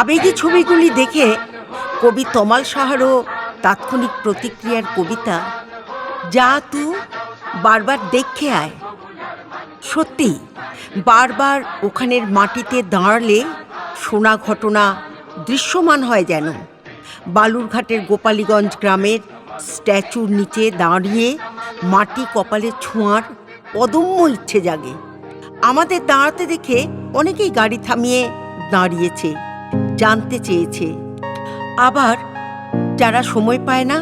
আবেগী ছবিগুলি দেখে কবি তমাল সাহারও তাৎক্ষণিক প্রতিক্রিয়ার কবিতা যা তু বারবার দেখে আয়। সত্যি বারবার ওখানের মাটিতে দাঁড়ালে শোনা ঘটনা দৃশ্যমান হয় যেন। বালুরঘাটের গোপালীগঞ্জ গ্রামের স্ট্যাচুর নিচে দাঁড়িয়ে মাটি কপালে ছোঁয়ার অদম্য ইচ্ছে জাগে। আমাদের দাঁড়াতে দেখে অনেকেই গাড়ি থামিয়ে দাঁড়িয়েছে, জানতে চেয়েছে। আবার যারা সময় পায় না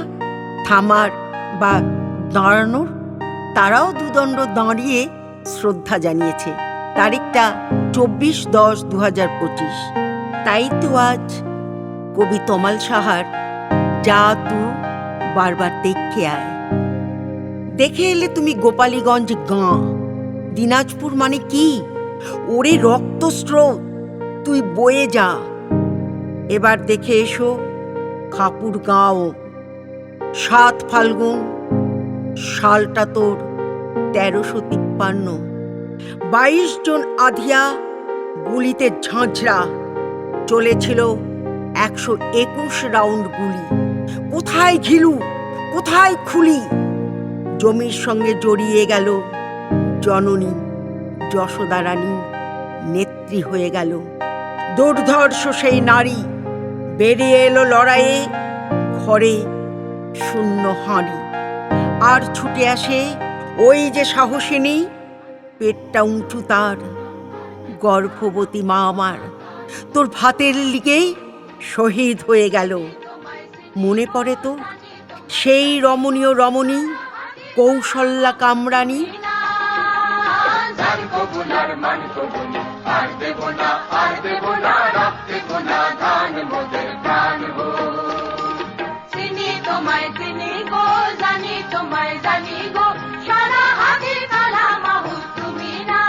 থামার বা দাঁড়ানোর, তারাও দুদণ্ড দাঁড়িয়ে শ্রদ্ধা জানিয়েছে। তারিখটা চব্বিশ দশ দু হাজার পঁচিশ। তাই তো আজ কবি তমাল সাহার যা তু বারবার দেখে আয়। দেখে এলে তুমি গোপালীগঞ্জ গাঁ। দিনাজপুর মানে কি? ওরে রক্তস্রোত, তুই বয়ে যা। এবার দেখে এসো খাপুর গাঁও সাত ফাল্গুন, সালটা তোর তেরোশো তিপ্পান্ন। বাইশ জন আধিয়া গুলিতে ঝাঁঝরা, চলেছিল একশো একুশ রাউন্ড গুলি। কোথায় ঘিলু? কোথায় খুলি? জমির সঙ্গে জড়িয়ে গেল জননী, যশোদা রানী নেত্রী হয়ে গেল। দুর্ধর্ষ সেই নারী বেরিয়ে এলো লড়াইয়ে, ঘরে শূন্য হাঁড়ি। আর ছুটে আসে ওই যে সাহসিনী, পেটটা উঁচু তার। গর্ভবতী মা আমার, তোর ভাতের লিগেই শহীদ হয়ে গেল। মনে পড়ে তো সেই রমণীয় রমণী, কৌশল্যা কামরানী ধান কবুলার মান কবুল আর দেব না, আর দেব না রাখ দেব না ধান মোদের প্রাণ চিনি তোমায় চিনি গো, জানি তোমায় জানি গো, সারা হাতে কালা মাহু তুমি না।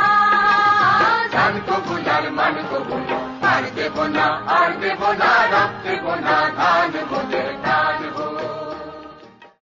ধান কবুলার মান কবুল আর দেব না, আর দেব না